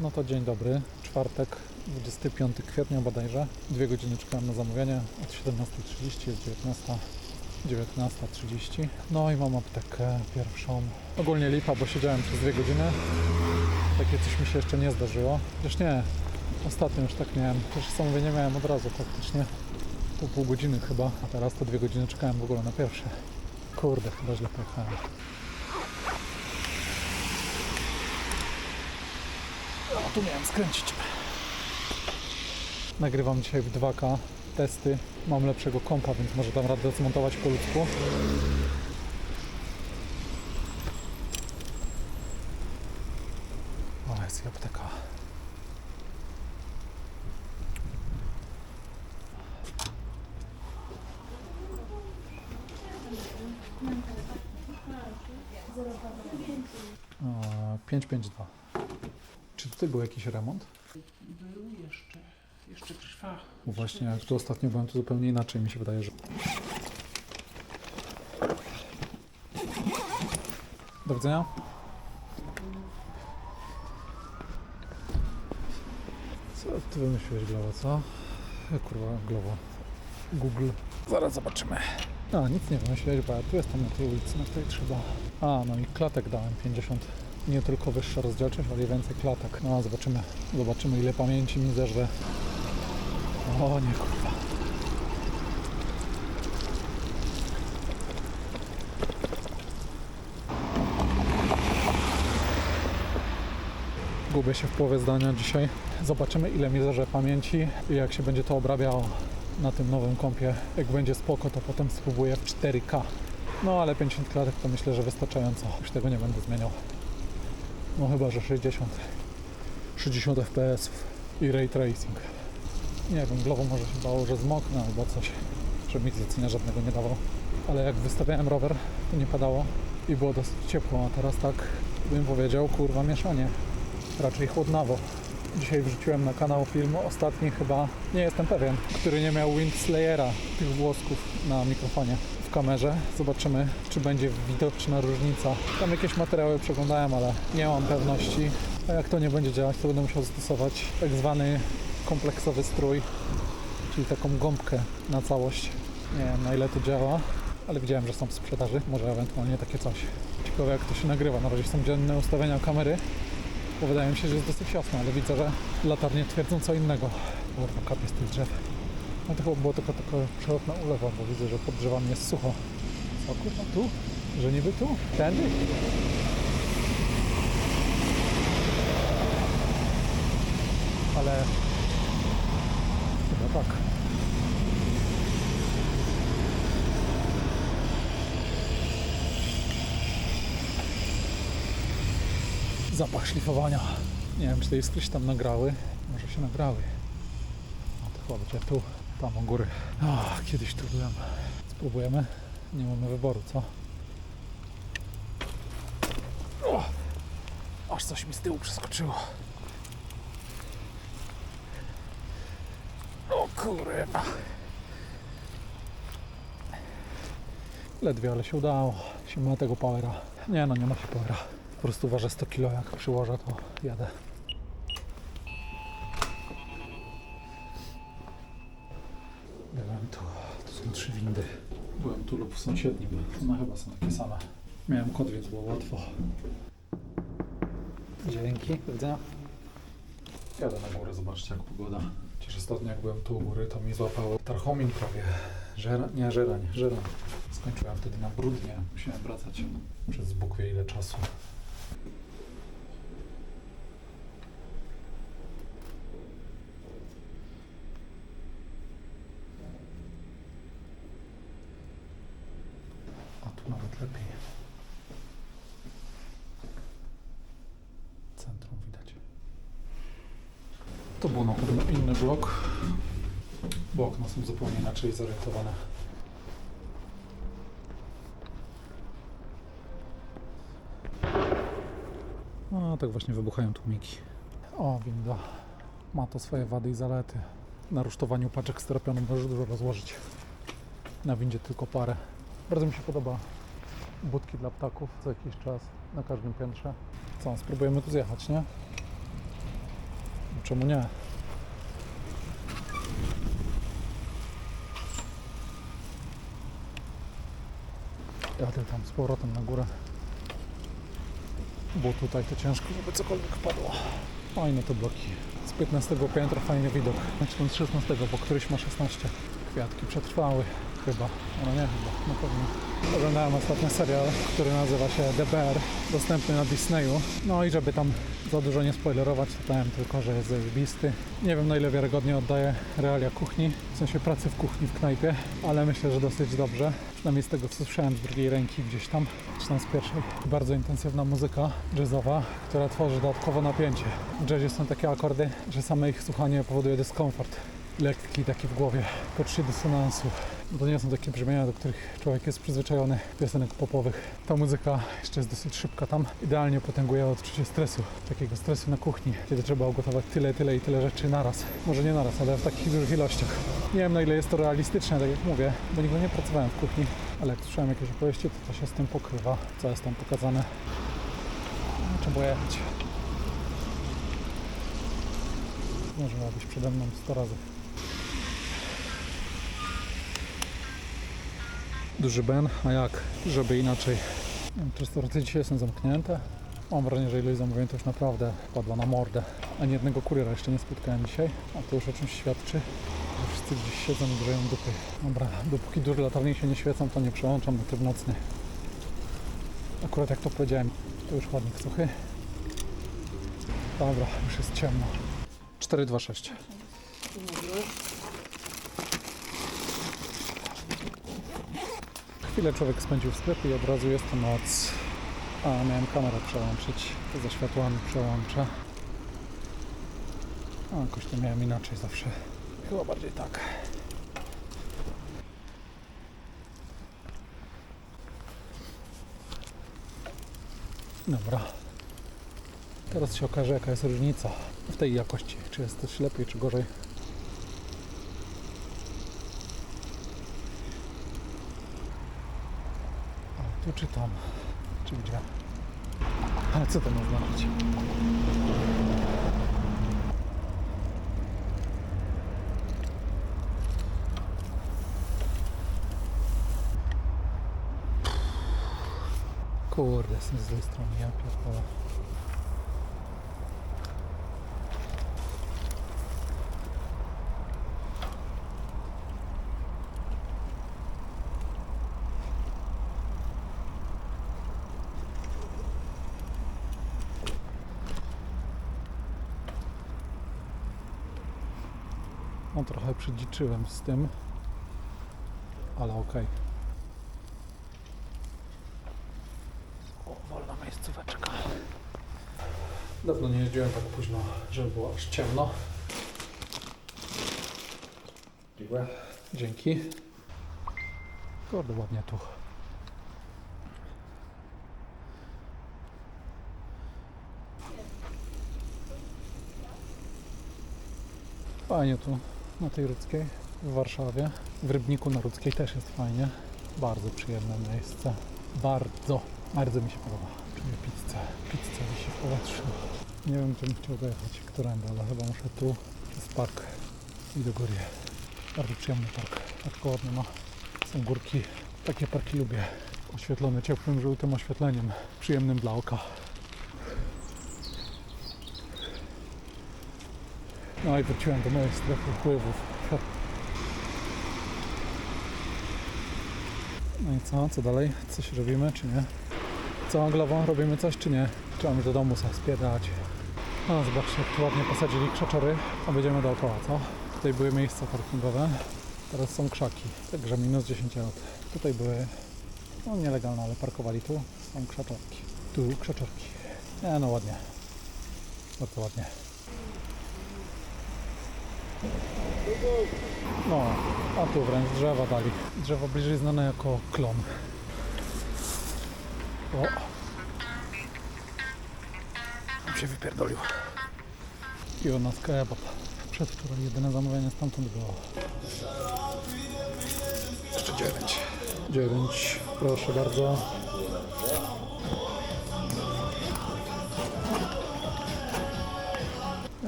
No to dzień dobry, czwartek, 25 kwietnia bodajże. Dwie godziny czekałem na zamówienie, od 17.30 jest 19. 19.30. No i mam aptekę pierwszą. Ogólnie lipa, bo siedziałem przez dwie godziny. Takie coś mi się jeszcze nie zdarzyło. Już nie, ostatnio już tak miałem. Też zamówienie miałem od razu praktycznie. Po pół godziny chyba, a teraz to dwie godziny czekałem w ogóle na pierwsze. Kurde, chyba źle pojechałem. Tu miałem skręcić. Nagrywam dzisiaj w 2K testy. Mam lepszego kompa, więc może dam radę zmontować po ludzku. O, jest i apteka. O, 552. Czy tutaj był jakiś remont? Był jeszcze, jeszcze trwa. Bo Właśnie jak tu ostatnio byłem, to zupełnie inaczej mi się wydaje, że... Do widzenia. Co ty wymyśliłeś, Glowo, co? E, Kurwa, Glowo. Google. Zaraz zobaczymy. A, nic nie wymyśliłeś, bo ja tu jestem na tej ulicy, na której trzeba. A, no i klatek dałem 50. Nie tylko wyższa rozdzielczość, ale i więcej klatek. No, zobaczymy. Zobaczymy, ile pamięci mi zeżre. O nie kurwa. Gubię się w połowie zdania dzisiaj. Zobaczymy ile mi zeżre pamięci i jak się będzie to obrabiało na tym nowym kompie. Jak będzie spoko, to potem spróbuję w 4K. No ale 50 klatek to myślę, że wystarczająco. Już tego nie będę zmieniał. No chyba, że 60. 60 FPS i ray tracing. Nie wiem, Glovo może się bało, że zmoknę albo coś, że mi zlecenia żadnego nie dawał. Ale jak wystawiałem rower, to nie padało i było dosyć ciepło, a teraz tak bym powiedział, kurwa mieszanie. Raczej chłodnawo. Dzisiaj wrzuciłem na kanał film ostatni chyba, nie jestem pewien, który nie miał Windslayera, tych włosków na mikrofonie w kamerze. Zobaczymy, czy będzie widoczna różnica. Tam jakieś materiały przeglądałem, ale nie mam pewności. A jak to nie będzie działać, to będę musiał zastosować tak zwany kompleksowy strój, czyli taką gąbkę na całość. Nie wiem na ile to działa, ale widziałem, że są w sprzedaży. Może ewentualnie takie coś. Ciekawe jak to się nagrywa. Na razie są dzienne ustawienia kamery. Bo wydaje mi się, że jest dosyć jasno, ale widzę, że latarnie twierdzą co innego. Kurwa, kapie z tych drzew. No to chyba było tylko taka przelotna ulewa, bo widzę, że pod drzewami jest sucho. Co kurwa, tu? Że niby tu? Tędy? Ale chyba tak. Zapach szlifowania. Nie wiem, czy te iskry się tam nagrały. Może się nagrały. No to będzie tu, tam u góry. Kiedyś tu byłem. Spróbujemy. Nie mamy wyboru, co? O! Aż coś mi z tyłu przeskoczyło. O kurwa. Ledwie, ale się udało. Się ma tego powera. Nie no, nie ma się powera. Po prostu ważę 100 kg, jak przyłożę, to jadę. Byłem tu. To są trzy windy. Byłem tu lub w sąsiednim. One chyba są takie same. Miałem kod, więc było łatwo. Dzięki. Do widzenia. Jadę na górę, zobaczcie jak pogoda. Chociaż ostatnio jak byłem tu u góry, to mi złapało tarchomin prawie. Żera, nie, żerań, żerań. Skończyłem wtedy na brudnie. Musiałem wracać przez Bóg wie ile czasu. A tu nawet lepiej. Centrum widać. To był na pewno inny blok, bo okna są zupełnie inaczej zorientowane. No, tak właśnie wybuchają tłumiki. O, winda. Ma to swoje wady i zalety. Na rusztowaniu paczek styropianu możesz dużo rozłożyć. Na windzie tylko parę. Bardzo mi się podoba budki dla ptaków co jakiś czas na każdym piętrze. Co, spróbujemy tu zjechać, nie? czemu nie? Jadę tam z powrotem na górę. Bo tutaj to ciężko, żeby cokolwiek padło. Fajne te bloki. Z 15 piętra fajny widok. Znaczy z 16, bo któryś ma 16. Kwiatki przetrwały. Chyba. No nie chyba, na pewno. Oglądałem ostatnio serial, który nazywa się DBR, dostępny na Disneyu. No i żeby tam za dużo nie spoilerować, czytałem tylko, że jest zajebisty. Nie wiem na ile wiarygodnie oddaje realia kuchni, w sensie pracy w kuchni w knajpie, ale myślę, że dosyć dobrze. Przynajmniej z tego co słyszałem z drugiej ręki gdzieś tam, czy tam z pierwszej. Bardzo intensywna muzyka jazzowa, która tworzy dodatkowo napięcie. W jazzie są takie akordy, że same ich słuchanie powoduje dyskomfort. Lekki taki w głowie, poczucie dysonansu. Bo To nie są takie brzmienia, do których człowiek jest przyzwyczajony piosenek popowych. Ta muzyka jeszcze jest dosyć szybka tam. Idealnie potęguje odczucie stresu. Takiego stresu na kuchni, kiedy trzeba ugotować tyle, tyle i tyle rzeczy naraz. Może nie naraz, ale w takich dużych ilościach. Nie wiem na ile jest to realistyczne, tak jak mówię, bo nigdy nie pracowałem w kuchni. Ale jak słyszałem jakieś opowieści, to to się z tym pokrywa. Co jest tam pokazane. No, trzeba jechać. Miała być przede mną 100 razy. Duży Ben, a jak? Żeby inaczej. Czy restauracje dzisiaj są zamknięte. Mam wrażenie, że ilość zamówień to już naprawdę padła na mordę. Ani jednego kuriera jeszcze nie spotkałem dzisiaj, a to już o czymś świadczy, że wszyscy gdzieś siedzą i grzeją dupy. Dobra, dopóki duże latarnie się nie świecą, to nie przełączam na tryb nocny. Akurat jak to powiedziałem, to już ładnik suchy. Dobra, już jest ciemno. 426. Chwilę człowiek spędził w sklepie i od razu jest to noc. A, miałem kamerę przełączyć. To ze światłami przełączę. A, jakoś to miałem inaczej zawsze. Chyba bardziej tak. Dobra. Teraz się okaże jaka jest różnica w tej jakości. Czy jest coś lepiej, czy gorzej. Tu czy tam? Czy gdzie? Ale co to ma znaczyć? Kurde, jestem z złej strony, ja pierdolę. Trochę przydziczyłem z tym, ale okej. O, wolna miejscóweczka. Dawno nie jeździłem tak późno, żeby było aż ciemno. Dziękuję. Dzięki. Kurde, ładnie tu. Fajnie tu na tej Rudzkiej w Warszawie. W Rybniku na Rudzkiej też jest fajnie. Bardzo przyjemne miejsce. Bardzo, bardzo mi się podoba. Czuję pizzę. Pizza wisi w powietrzu. Nie wiem, bym chciał dojechać, którędy, ale chyba muszę tu przez park i do góry. Bardzo przyjemny park. Tak ładnie ma. Są górki. Takie parki lubię. Oświetlone ciepłym, żółtym oświetleniem. Przyjemnym dla oka. No i wróciłem do mojej strefy wpływów. No i co? Co dalej? Coś robimy, czy nie? Co, Glową? Robimy coś, czy nie? Trzeba mi do domu spierdać. No, zobaczcie, jak tu ładnie posadzili krzaczory. Obejdziemy dookoła, co? Tutaj były miejsca parkingowe. Teraz są krzaki. Także minus 10 aut. Tutaj były, no nielegalne, ale parkowali tu. Są krzaczorki. Tu krzaczorki. Nie, no ładnie. Bardzo ładnie. No, a tu wręcz drzewa dali. Drzewo bliżej znane jako klon. O! Tam się wypierdolił. I od nas kebab. Przedwczoraj jedyne zamówienie stamtąd było. Jeszcze dziewięć. Dziewięć, proszę bardzo.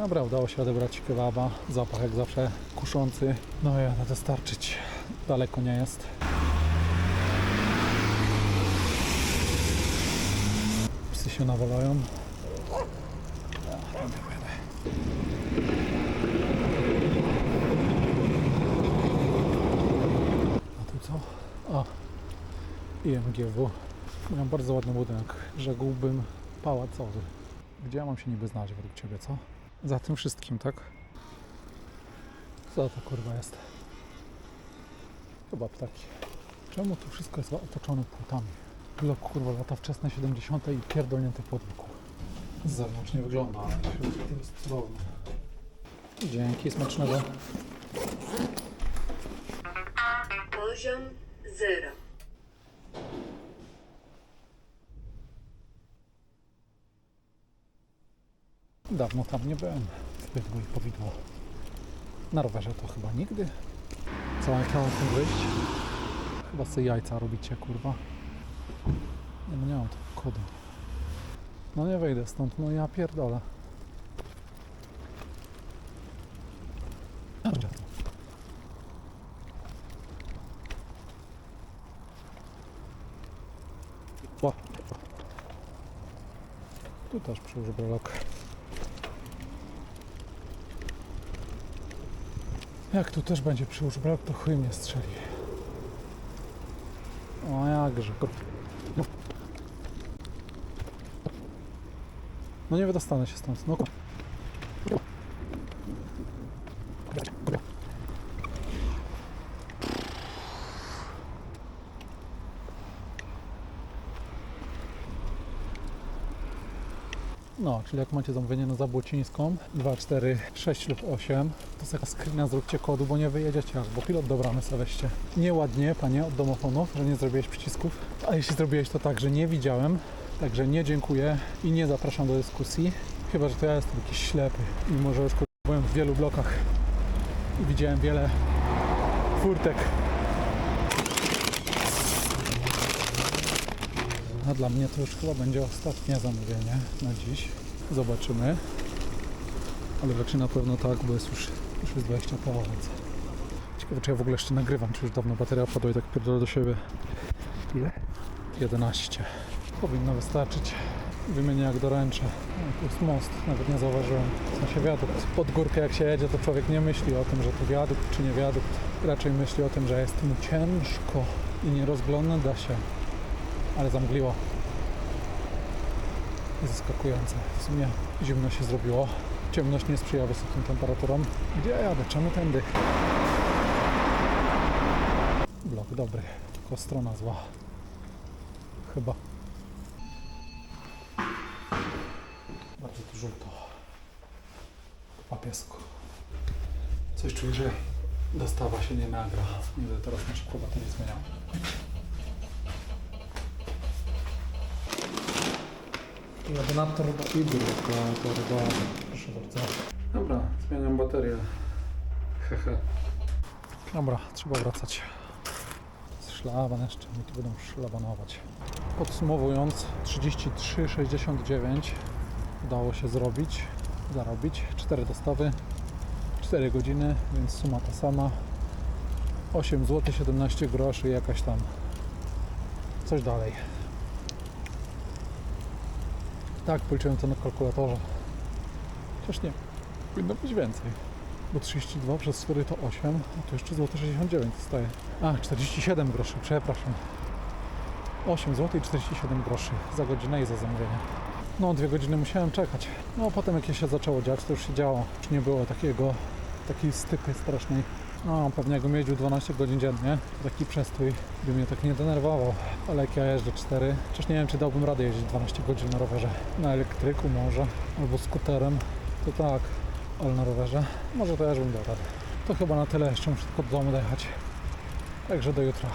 Dobra, udało się odebrać kebaba. Zapach jak zawsze kuszący. No ja na dostarczyć. Daleko nie jest. Psy się nawalają. A tu co? A, IMGW. Mają bardzo ładny budynek. Rzekłbym pałacowy. Gdzie ja mam się niby znać według Ciebie, co? Za tym wszystkim, tak? Co to kurwa jest? Chyba ptaki. Czemu tu wszystko jest otoczone płotami? Blok kurwa lata wczesne 70. i pierdolnięty podwórku. Z zewnątrz nie wygląda, ale jest cudowne. Dzięki, smacznego. Poziom 0. Dawno tam nie byłem. Bydło i powidło. Na rowerze to chyba nigdy. Co, jak ja mam stąd wyjść? Chyba sobie jajca robicie, kurwa. Nie, no nie mam tu kodu. No nie wejdę stąd, no ja pierdolę. Tu też przyłóż brelok. Jak tu też będzie przyłóż brelok, to chuj mnie strzeli. O jakże. No. No nie wydostanę się stąd. No. No, czyli jak macie zamówienie na Zabłocińską 2, 4, 6 lub 8, to sobie screena zróbcie kodu, bo nie wyjedziecie aż, bo pilot do bramy weźcie. Nieładnie, panie, od domofonów, że nie zrobiłeś przycisków, a jeśli zrobiłeś to tak, że nie widziałem, także nie dziękuję i nie zapraszam do dyskusji, chyba, że to ja jestem jakiś ślepy i może już byłem w wielu blokach i widziałem wiele furtek. A dla mnie to już chyba będzie ostatnie zamówienie na dziś. Zobaczymy. Ale raczej na pewno tak, bo jest już, już jest 20 po. Ciekawe, czy ja w ogóle jeszcze nagrywam, czy już dawno bateria padła i tak pierdolę do siebie. Ile? 11. Powinno wystarczyć. Wymienię jak doręczę. No, tu jest most, nawet nie zauważyłem. W sensie wiadukt. Pod górkę jak się jedzie, to człowiek nie myśli o tym, że to wiadukt czy nie wiadukt. Raczej myśli o tym, że jest mu ciężko i nie rozgląda się ale zamgliło. Zaskakujące. W sumie zimno się zrobiło. Ciemność nie sprzyja wysokim temperaturom. Gdzie ja jadę? Czemu tędy? Blok dobry, tylko strona zła. Chyba. Bardzo tu żółto. Po piesku. Coś czuję, że dostawa się nie nagra. Nie będę teraz na szybko baterię zmieniał. Ordynator do hydroklatorwa. Proszę bardzo. Dobra, zmieniam baterię. Hehe. Dobra, trzeba wracać. Szlaban jeszcze mi tu będą szlabanować. Podsumowując, 33,69 udało się zrobić, zarobić. 4 dostawy, 4 godziny, więc suma ta sama. 8 zł 17 groszy jakaś tam. Coś dalej. Tak, policzyłem to na kalkulatorze. Chociaż nie, powinno być więcej. Bo 32 przez 4 to 8, a tu jeszcze złote 69 zostaje. A, 47 groszy, przepraszam. 8 zł i 47 groszy za godzinę i za zamówienie. No, dwie godziny musiałem czekać. No, potem jak się zaczęło dziać, to już się działo. Już nie było takiego, takiej stypy strasznej. No, pewnie jakbym jeździł 12 godzin dziennie, to taki przestój by mnie tak nie denerwował. Ale jak ja jeżdżę 4, chociaż nie wiem, czy dałbym radę jeździć 12 godzin na rowerze. Na elektryku może, albo skuterem, to tak, ale na rowerze może też bym dał radę. To chyba na tyle, jeszcze muszę tylko do domu dojechać. Także do jutra.